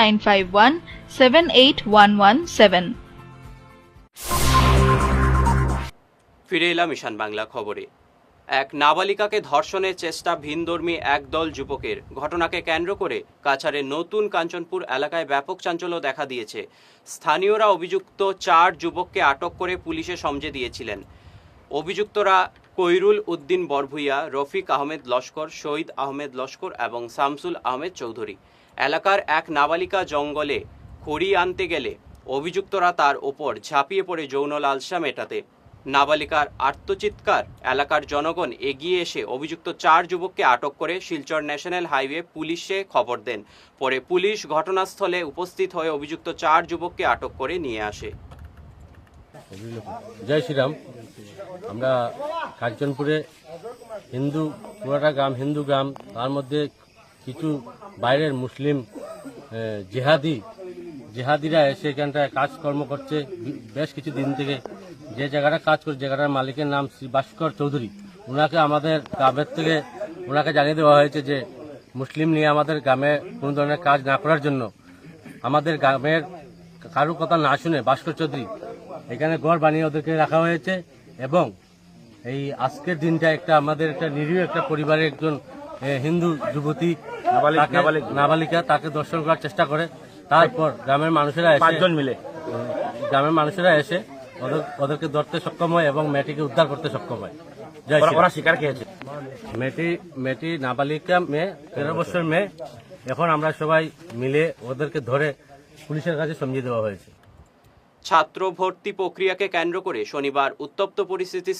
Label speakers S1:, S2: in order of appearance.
S1: 951 78117.
S2: ফিরে এলাম বাংলা খবরে। এক নাবালিকাকে ধর্ষণের চেষ্টা ভিনধর্মী একদল যুবকের। ঘটনাকে কেন্দ্র করে কাছাড়ের নতুন কাঞ্চনপুর এলাকায় ব্যাপক চাঞ্চল্য দেখা দিয়েছে। স্থানীয়রা অভিযুক্ত চার যুবককে আটক করে পুলিশে সমঝে দিয়েছিলেন। অভিযুক্তরা কৈরুল উদ্দিন বরভুইয়া, রফিক আহমেদ লস্কর, শহীদ আহমেদ লস্কর এবং শামসুল আহমেদ চৌধুরী। এলাকার এক নাবালিকা জঙ্গলে খড়ি আনতে গেলে অভিযুক্তরা তার ওপর ঝাঁপিয়ে পড়ে যৌন লালসা মেটাতে নাবালিকার আত্মচিৎকার এলাকার জনগণ এগিয়ে এসে অভিযুক্ত চার যুবককে আটক করে শিলচর ন্যাশনাল হাইওয়ে পুলিশে খবর দেন। পরে পুলিশ ঘটনাস্থলে উপস্থিত হয়ে অভিযুক্ত চার যুবককে আটক করে নিয়ে আসে।
S3: জয় শ্রীরাম। আমরা কাঞ্চনপুরে হিন্দু, পুরাটা গ্রাম হিন্দু গ্রাম, তার মধ্যে কিছু বাইরের মুসলিম জেহাদি, জেহাদিরা এসে এখানটায় কাজকর্ম করছে। বেশ কিছু দিন থেকে যে জায়গাটা কাজ করে জায়গাটার মালিকের নাম শ্রী ভাস্কর চৌধুরী। ওনাকে আমাদের গ্রামের থেকে ওনাকে জানিয়ে দেওয়া হয়েছে যে, মুসলিম নিয়ে আমাদের গ্রামে কোনো ধরনের কাজ না করার জন্য আমাদের গ্রামের কারও কথা না শুনে ভাস্কর চৌধুরী এখানে গড় বানিয়ে ওদেরকে রাখা হয়েছে এবং এই আজকের দিনটা একটা আমাদের একটা নিরীহ একটা পরিবারের একজন হিন্দু যুবতী নাবালিকা তাকে দর্শন করার চেষ্টা করে। তারপর গ্রামের মানুষেরা এসে
S4: পাঁচজন মিলে।
S3: গ্রামের মানুষেরা এসে ওদের ওদেরকে ধরতে সক্ষম হয় এবং মেয়েটিকে উদ্ধার করতে সক্ষম হয়।
S4: শিকার খেয়েছে।
S3: মেয়েটি মেয়েটি নাবালিকা মেয়ে তেরো বছর মেয়ে। এখন আমরা সবাই মিলে ওদেরকে ধরে পুলিশের কাছে সমঝিয়ে দেওয়া হয়েছে।
S2: ছাত্র ভর্তি প্রক্রিয়াকে কেন্দ্র করে শনিবার উত্তপ্ত পরিস্থিতি